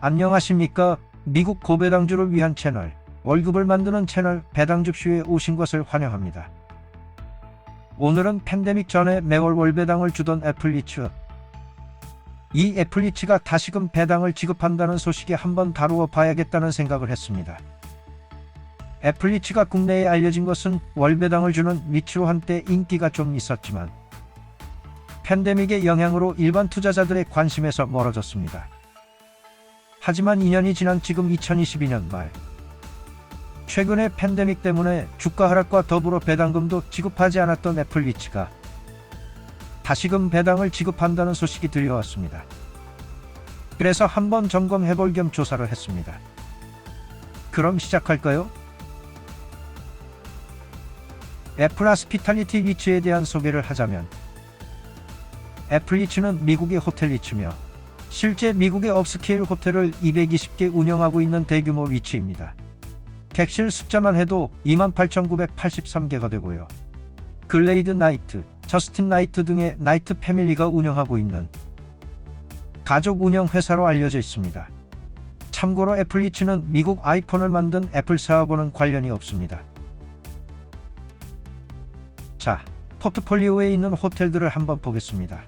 안녕하십니까. 미국 고배당주를 위한 채널, 월급을 만드는 채널 배당줍쇼에 오신 것을 환영합니다. 오늘은 팬데믹 전에 매월 월배당을 주던 애플리츠. 이 애플리츠가 다시금 배당을 지급한다는 소식에 한번 다루어 봐야겠다는 생각을 했습니다. 애플리츠가 국내에 알려진 것은 월배당을 주는 위치로 한때 인기가 좀 있었지만 팬데믹의 영향으로 일반 투자자들의 관심에서 멀어졌습니다. 하지만 2년이 지난 지금 2022년 말 최근에 팬데믹 때문에 주가 하락과 더불어 배당금도 지급하지 않았던 애플리츠가 다시금 배당을 지급한다는 소식이 들려왔습니다. 그래서 한번 점검해볼 겸 조사를 했습니다. 그럼 시작할까요? 애플 아스피탈리티 리츠에 대한 소개를 하자면 애플 리츠는 미국의 호텔 리츠며 실제 미국의 업스케일 호텔을 220개 운영하고 있는 대규모 리츠입니다. 객실 숫자만 해도 28,983개가 되고요. 글레이드 나이트, 저스틴 나이트 등의 나이트 패밀리가 운영하고 있는 가족 운영 회사로 알려져 있습니다. 참고로 애플리츠는 미국 아이폰을 만든 애플 사하고는 관련이 없습니다. 자, 포트폴리오에 있는 호텔들을 한번 보겠습니다.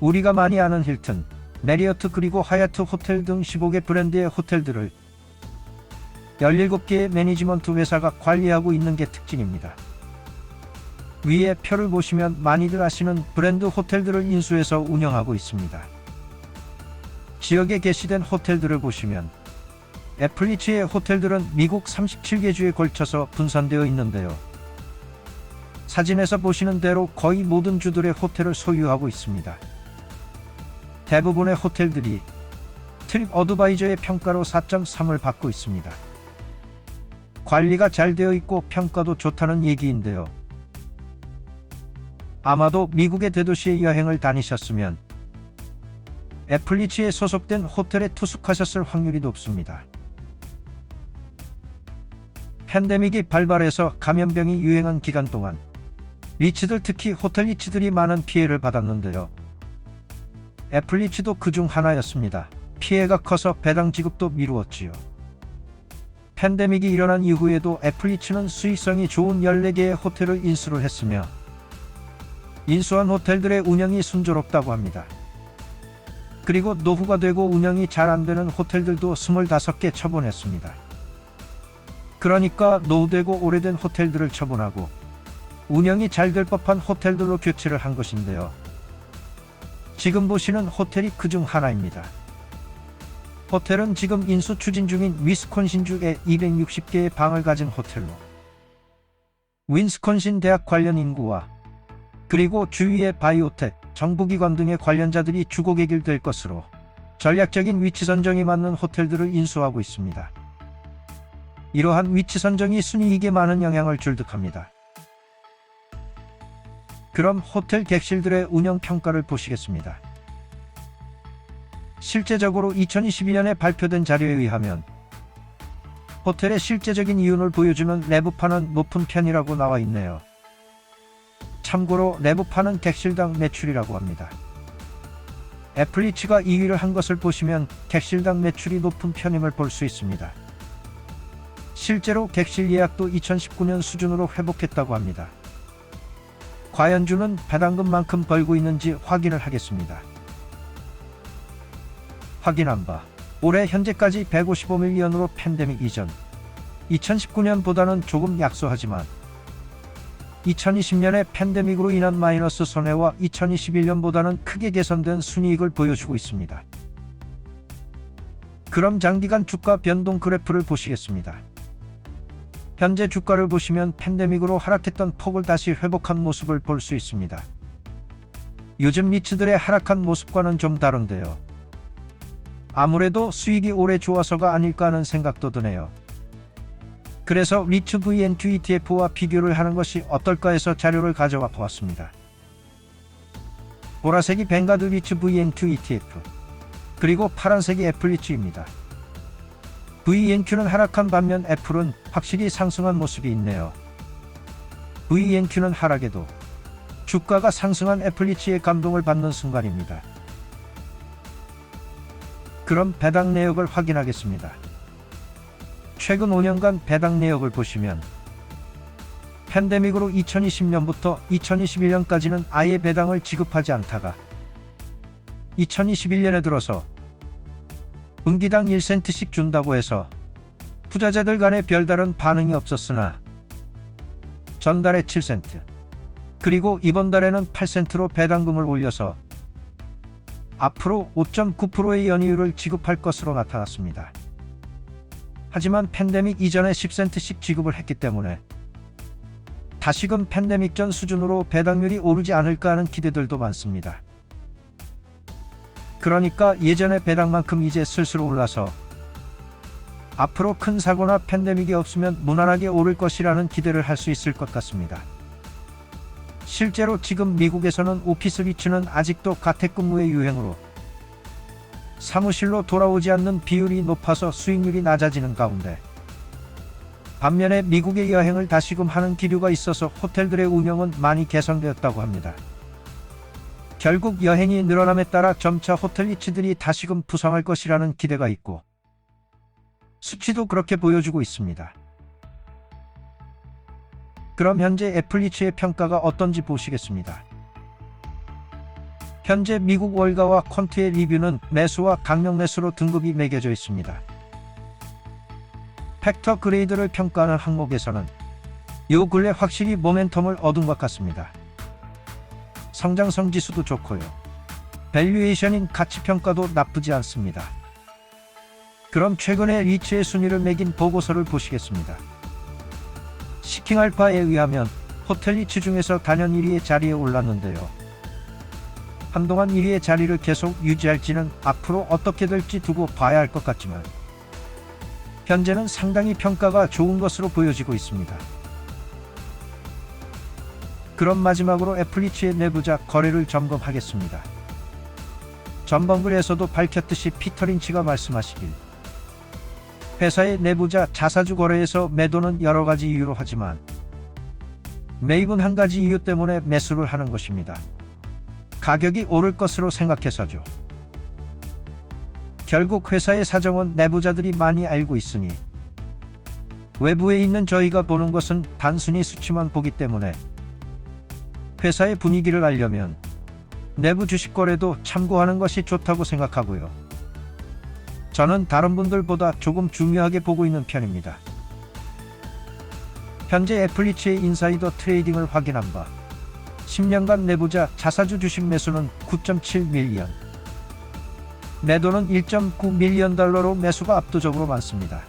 우리가 많이 아는 힐튼, 메리어트 그리고 하얏트 호텔 등 15개 브랜드의 호텔들을 17개의 매니지먼트 회사가 관리하고 있는 게 특징입니다. 위에 표를 보시면 많이들 아시는 브랜드 호텔들을 인수해서 운영하고 있습니다. 지역에 게시된 호텔들을 보시면 애플리츠의 호텔들은 미국 37개 주에 걸쳐서 분산되어 있는데요. 사진에서 보시는 대로 거의 모든 주들의 호텔을 소유하고 있습니다. 대부분의 호텔들이 트립 어드바이저의 평가로 4.3을 받고 있습니다. 관리가 잘 되어 있고 평가도 좋다는 얘기인데요. 아마도 미국의 대도시에 여행을 다니셨으면 애플리츠에 소속된 호텔에 투숙하셨을 확률이 높습니다. 팬데믹이 발발해서 감염병이 유행한 기간 동안 리츠들 특히 호텔 리츠들이 많은 피해를 받았는데요. 애플리츠도 그중 하나였습니다. 피해가 커서 배당 지급도 미루었지요. 팬데믹이 일어난 이후에도 애플리츠는 수익성이 좋은 14개의 호텔을 인수를 했으며 인수한 호텔들의 운영이 순조롭다고 합니다. 그리고 노후가 되고 운영이 잘 안 되는 호텔들도 25개 처분했습니다. 그러니까 노후되고 오래된 호텔들을 처분하고 운영이 잘 될 법한 호텔들로 교체를 한 것인데요. 지금 보시는 호텔이 그 중 하나입니다. 호텔은 지금 인수 추진 중인 위스콘신주에 260개의 방을 가진 호텔로 윈스콘신 대학 관련 인구와 그리고 주위의 바이오텍, 정부기관 등의 관련자들이 주거객일 될 것으로 전략적인 위치 선정에 맞는 호텔들을 인수하고 있습니다. 이러한 위치 선정이 순이익에 많은 영향을 줄 듯합니다. 그럼 호텔 객실들의 운영 평가를 보시겠습니다. 실제적으로 2022년에 발표된 자료에 의하면 호텔의 실제적인 이윤을 보여주는 내부파는 높은 편이라고 나와 있네요. 참고로 내부파는 객실당 매출이라고 합니다. 애플리츠가 2위를 한 것을 보시면 객실당 매출이 높은 편임을 볼 수 있습니다. 실제로 객실 예약도 2019년 수준으로 회복했다고 합니다. 과연 주는 배당금만큼 벌고 있는지 확인을 하겠습니다. 확인한 바 올해 현재까지 155밀리언으로 팬데믹 이전 2019년보다는 조금 약소하지만 2020년에 팬데믹으로 인한 마이너스 손해와 2021년보다는 크게 개선된 순이익을 보여주고 있습니다. 그럼 장기간 주가 변동 그래프를 보시겠습니다. 현재 주가를 보시면 팬데믹으로 하락했던 폭을 다시 회복한 모습을 볼 수 있습니다. 요즘 리츠들의 하락한 모습과는 좀 다른데요. 아무래도 수익이 오래 좋아서가 아닐까 하는 생각도 드네요. 그래서 리츠 VN2 ETF와 비교를 하는 것이 어떨까 해서 자료를 가져와 보았습니다. 보라색이 뱅가드 리츠 VN2 ETF, 그리고 파란색이 애플 리츠입니다. VNQ는 하락한 반면 애플은 확실히 상승한 모습이 있네요. VNQ는 하락에도 주가가 상승한 애플리츠의 감동을 받는 순간입니다. 그럼 배당 내역을 확인하겠습니다. 최근 5년간 배당 내역을 보시면 팬데믹으로 2020년부터 2021년까지는 아예 배당을 지급하지 않다가 2021년에 들어서 분기당 1센트씩 준다고 해서 투자자들 간에 별다른 반응이 없었으나 전달에 7센트 그리고 이번 달에는 8센트로 배당금을 올려서 앞으로 5.9%의 연이율을 지급할 것으로 나타났습니다. 하지만 팬데믹 이전에 10센트씩 지급을 했기 때문에 다시금 팬데믹 전 수준으로 배당률이 오르지 않을까 하는 기대들도 많습니다. 그러니까 예전의 배당만큼 이제 슬슬 올라서 앞으로 큰 사고나 팬데믹이 없으면 무난하게 오를 것이라는 기대를 할 수 있을 것 같습니다. 실제로 지금 미국에서는 오피스 리츠는 아직도 가택근무의 유행으로 사무실로 돌아오지 않는 비율이 높아서 수익률이 낮아지는 가운데 반면에 미국의 여행을 다시금 하는 기류가 있어서 호텔들의 운영은 많이 개선되었다고 합니다. 결국 여행이 늘어남에 따라 점차 호텔 리츠들이 다시금 부상할 것이라는 기대가 있고 수치도 그렇게 보여주고 있습니다. 그럼 현재 애플리츠의 평가가 어떤지 보시겠습니다. 현재 미국 월가와 콘트의 리뷰는 매수와 강력 매수로 등급이 매겨져 있습니다. 팩터 그레이드를 평가하는 항목에서는 요 근래 확실히 모멘텀을 얻은 것 같습니다. 성장성 지수도 좋고요. 밸류에이션인 가치 평가도 나쁘지 않습니다. 그럼 최근에 리츠의 순위를 매긴 보고서를 보시겠습니다. 시킹알파에 의하면 호텔 리츠 중에서 단연 1위의 자리에 올랐는데요. 한동안 1위의 자리를 계속 유지할지는 앞으로 어떻게 될지 두고 봐야 할 것 같지만 현재는 상당히 평가가 좋은 것으로 보여지고 있습니다. 그럼 마지막으로 애플리츠의 내부자 거래를 점검하겠습니다. 전번글에서도 밝혔듯이 피터 린치가 말씀하시길 회사의 내부자 자사주 거래에서 매도는 여러 가지 이유로 하지만 매입은 한 가지 이유 때문에 매수를 하는 것입니다. 가격이 오를 것으로 생각해서죠. 결국 회사의 사정은 내부자들이 많이 알고 있으니 외부에 있는 저희가 보는 것은 단순히 수치만 보기 때문에 회사의 분위기를 알려면 내부 주식 거래도 참고하는 것이 좋다고 생각하고요. 저는 다른 분들보다 조금 중요하게 보고 있는 편입니다. 현재 애플리츠의 인사이더 트레이딩을 확인한 바 10년간 내부자 자사주 주식 매수는 9.7 밀리언 매도는 1.9 밀리언 달러로 매수가 압도적으로 많습니다.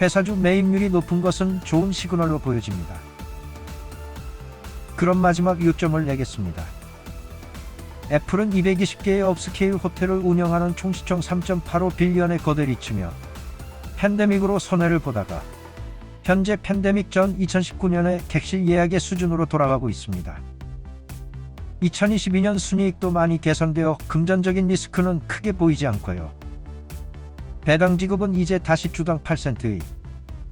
회사주 매입률이 높은 것은 좋은 시그널로 보여집니다. 그럼 마지막 요점을 내겠습니다. 애플은 220개의 업스케일 호텔을 운영하는 총시총 3.85 빌리언의 거대 리츠며 팬데믹으로 손해를 보다가 현재 팬데믹 전 2019년의 객실 예약의 수준으로 돌아가고 있습니다. 2022년 순이익도 많이 개선되어 금전적인 리스크는 크게 보이지 않고요. 배당 지급은 이제 다시 주당 8센트의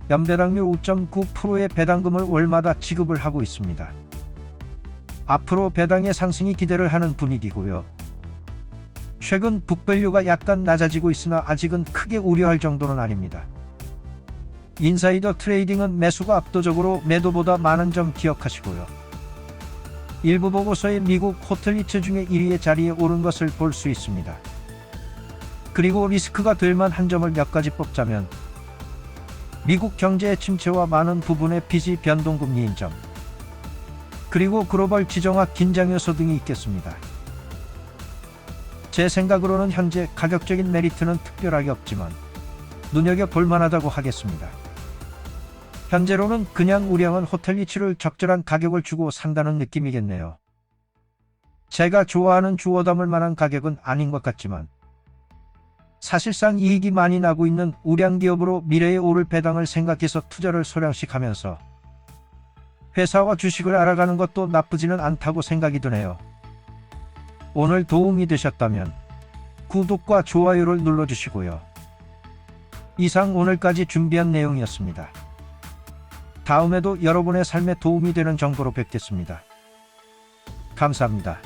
연배당률 5.9%의 배당금을 월마다 지급을 하고 있습니다. 앞으로 배당의 상승이 기대를 하는 분위기고요. 최근 북밸류가 약간 낮아지고 있으나 아직은 크게 우려할 정도는 아닙니다. 인사이더 트레이딩은 매수가 압도적으로 매도보다 많은 점 기억하시고요. 일부 보고서에 미국 호텔 리츠 중에 1위의 자리에 오른 것을 볼 수 있습니다. 그리고 리스크가 될 만한 점을 몇 가지 뽑자면 미국 경제의 침체와 많은 부분의 빚이 변동금리인 점 그리고 글로벌 지정학 긴장 요소 등이 있겠습니다. 제 생각으로는 현재 가격적인 메리트는 특별하게 없지만 눈여겨 볼 만하다고 하겠습니다. 현재로는 그냥 우량한 호텔 리츠를 적절한 가격을 주고 산다는 느낌이겠네요. 제가 좋아하는 주워 담을 만한 가격은 아닌 것 같지만 사실상 이익이 많이 나고 있는 우량 기업으로 미래에 오를 배당을 생각해서 투자를 소량씩 하면서 회사와 주식을 알아가는 것도 나쁘지는 않다고 생각이 드네요. 오늘 도움이 되셨다면 구독과 좋아요를 눌러주시고요. 이상 오늘까지 준비한 내용이었습니다. 다음에도 여러분의 삶에 도움이 되는 정보로 뵙겠습니다. 감사합니다.